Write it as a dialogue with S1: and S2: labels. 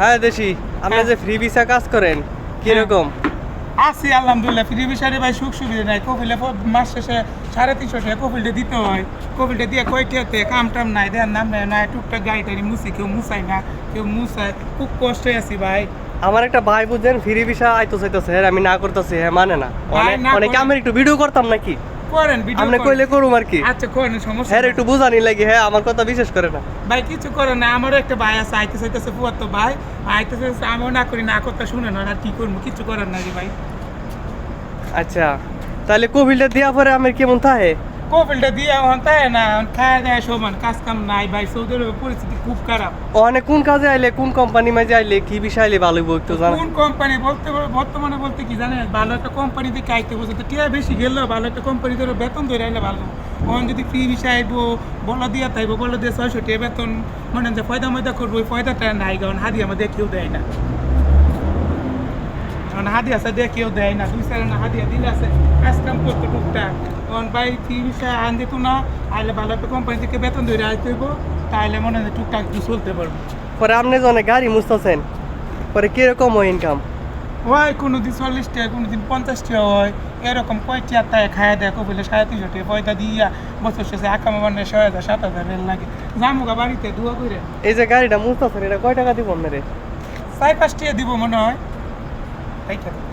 S1: হ্যাঁ দেশি। আপনি যে ফ্রি ভিসা কাজ করেন কীরকম?
S2: আছি আলহামদুলিল্লাহ। ফ্রি বিষয়ে ভাই সুখ সুবিধা নাই। কপিলে মাস শেষে সাড়ে তিনশো টাকা কপিলটা দিতে হয়। কপিলটা দিয়ে কয়টাতে কাম টাম নাই দেন নাম নেয় না টুকটাক গাড়ি টাড়ি মুছি কেউ মুছাই না কেউ মুছায়। খুব কষ্টে আছি ভাই।
S1: আমার একটা ভাই বুঝছেন ফ্রি ভিসা আইতো চাইতেছে হ্যাঁ আমি না করতেছি হ্যাঁ মানে না। অনেকে আমি একটু ভিডিও করতাম নাকি?
S2: করেন ভিডিও
S1: আপনি কইলে করুম আর কি।
S2: আচ্ছা করেন সমস্যা
S1: হ্যাঁ একটু বুঝানি লাগে হ্যাঁ আমার কথা বিশেষ করে না।
S2: ভাই কিছু করে না আমারও একটা ভাই আছে আইতে চাইতেছে পুয়ার তো ভাই। আইতে চাইতেছে আমিও না করি না কথা শুনে না আর কি করব কিছু করার না রে ভাই।
S1: আচ্ছা তাহলে কোভিডটা দেওয়া পরে আমার কেমন থাকে?
S2: কপিলটা দিয়ে এখন তাই না খায় দেয় সমান কাজ কাম নাই ভাই সৌদি আরবের পরিস্থিতি খুব খারাপ
S1: অনেক কোন কাজে আইলে কোন কোম্পানি মাঝে আইলে কি বিষয় আইলে ভালো একটু জানা
S2: কোন কোম্পানি বলতে বর্তমানে বলতে কি জানেন ভালো একটা কোম্পানি থেকে আইতে বসে তো টিয়া বেশি গেলেও ভালো একটা কোম্পানি ধরে বেতন ধরে আইলে ভালো ওখান যদি ফ্রি বিষয় আইবো বলা দিয়া তাইবো বলা দিয়ে ছয়শো টাকা বেতন মনে যে ফয়দা ময়দা করব ওই ফয়দাটা নাই কারণ হাদি আমাদের কেউ দেয় না হাদি আছে দিয়ে কেউ দেয় না। দুই সাইড না হাদিয়া দিলে আছে কাজ কাম করতে টুকটাক কারণ ভাই ফ্রি বিষয় আন দিত না আইলে ভালো একটা কোম্পানি থেকে বেতন ধরে আইতে হইবো তাহলে মনে হয় টুকটাক একটু চলতে পারব।
S1: পরে আপনি যে অনেক গাড়ি মুছতেছেন পরে কীরকম হয় ইনকাম
S2: হয় কোনো দিন চল্লিশ টাকা কোনো দিন পঞ্চাশ টাকা হয় এরকম কয় টাকা তাই খায় দেয় কবিলে সাড়ে তিনশো টাকা পয়সা দিয়া বছর শেষে আকাম মানে ছয় হাজার সাত হাজার রেল লাগে। জামুগা বাড়িতে দুয়া করে
S1: এই যে গাড়িটা মুছতেছেন এটা কয় টাকা দিব আপনারে?
S2: চার পাঁচ টাকা দিব মনে হয়। তাই খেতে